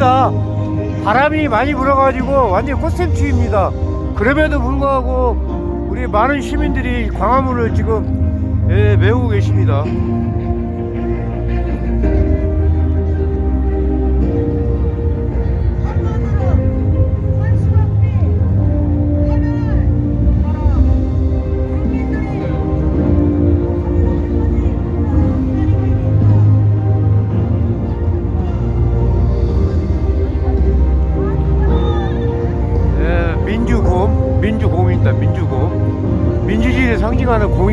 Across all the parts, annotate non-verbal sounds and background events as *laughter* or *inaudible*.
춥습니다. 바람이 많이 불어가지고 완전 꽃샘 추위입니다. 그럼에도 불구하고 우리 많은 시민들이 광화문을 지금 예, 메우고 계십니다.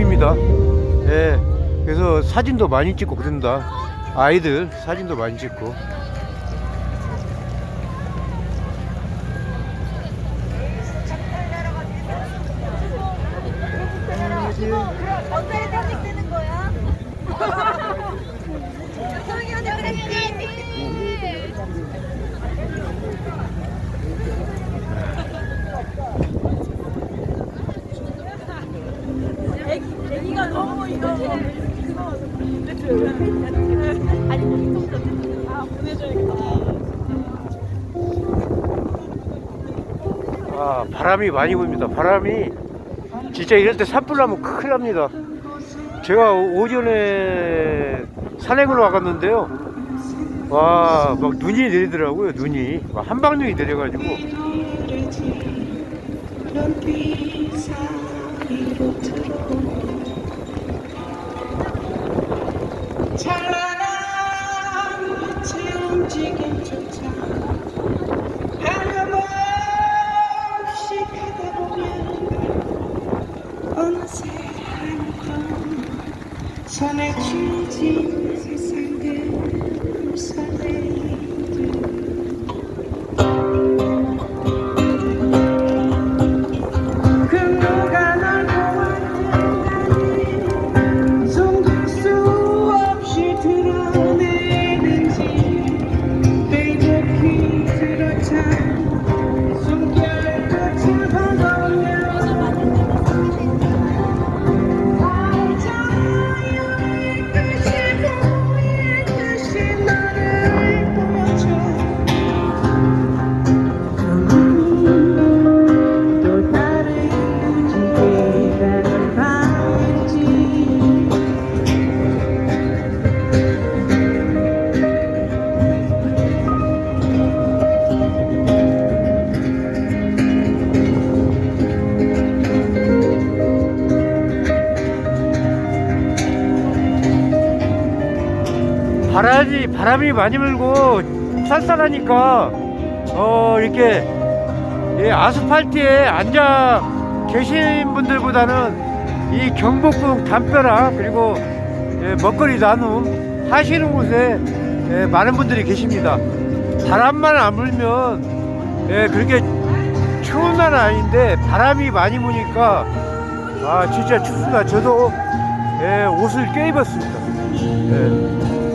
곰입니다. 예, 그래서 사진도 많이 찍고 그런다. 아이들 사진도 많이 찍고. 언제 탄생되는 거야? 소영이 언니 그랬지? 애기가 너무 이거 아니 아 보내줘야겠다. 아, 바람이 많이 붑니다. 바람이 진짜 이럴 때 산불 나면 큰일 납니다. 제가 오- 오전에 산행을 와갔는데요. 와, 막 눈이 내리더라고요, 눈이. 막 한방눈이 내려가지고. 바람이, 바람이 많이 불고 쌀쌀하니까, 어, 이렇게, 이 아스팔트에 앉아 계신 분들보다는 이 경복궁 담벼락, 그리고 예, 먹거리 나눔 하시는 곳에 예, 많은 분들이 계십니다. 바람만 안 불면, 예, 그렇게 추운 날은 아닌데, 바람이 많이 부니까, 아, 진짜 춥습니다. 저도, 예, 옷을 껴입었습니다. 예.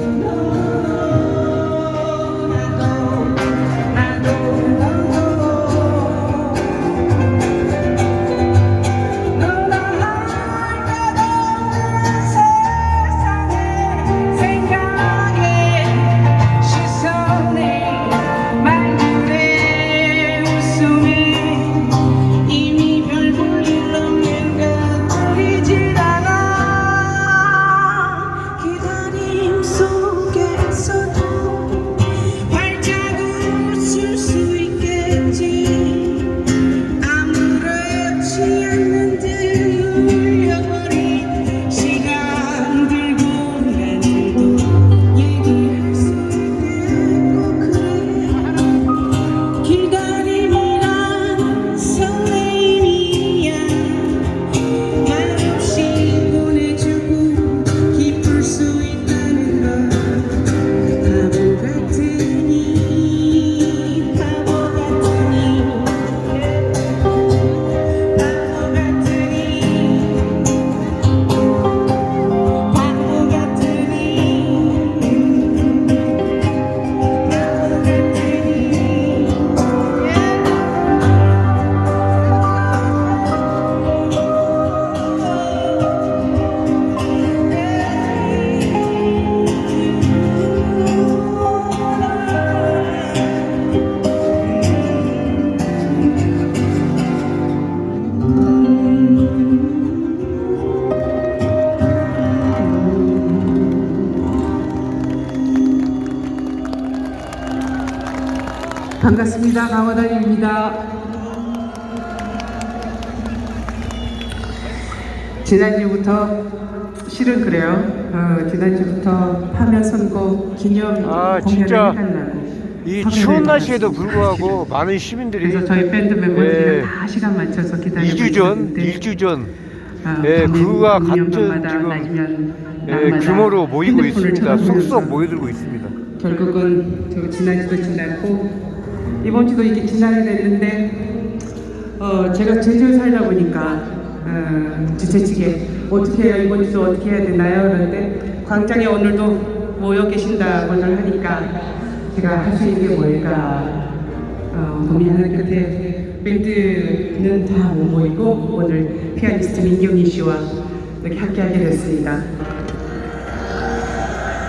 반갑습니다. 강호단입니다. 지난주부터 실은 그래요. 어, 지난주부터 파면 선거 기념 아, 공연을 진짜 해달라고 이 섭외를 추운 날씨에도. 불구하고 *laughs* 많은 시민들이 그래서 저희 밴드 멤버들이 예, 다 시간 맞춰서 기다리고 2주 전, 있는데 2주 전 아, 예, 밤에 그와 공연마다 같은 지금 낮이면 예, 낮마다 규모로 모이고 핸드폰을 있습니다. 쳐다보면서 쏙쏙 모여들고 있습니다. 결국은 저 지난주도 지났고 이번 주도 이게 지나게 됐는데 어 제가 제주에 살다 보니까 어, 주최 측에 어떻게 해요 이번 주도 어떻게 해야 되나요 그런데 광장에 오늘도 모여 계신다고들 하니까 제가 할 수 있는 게 뭘까 어, 고민하는 끝에 밴드는 다 못 모이고 오늘 피아니스트 민경희 씨와 이렇게 함께하게 됐습니다.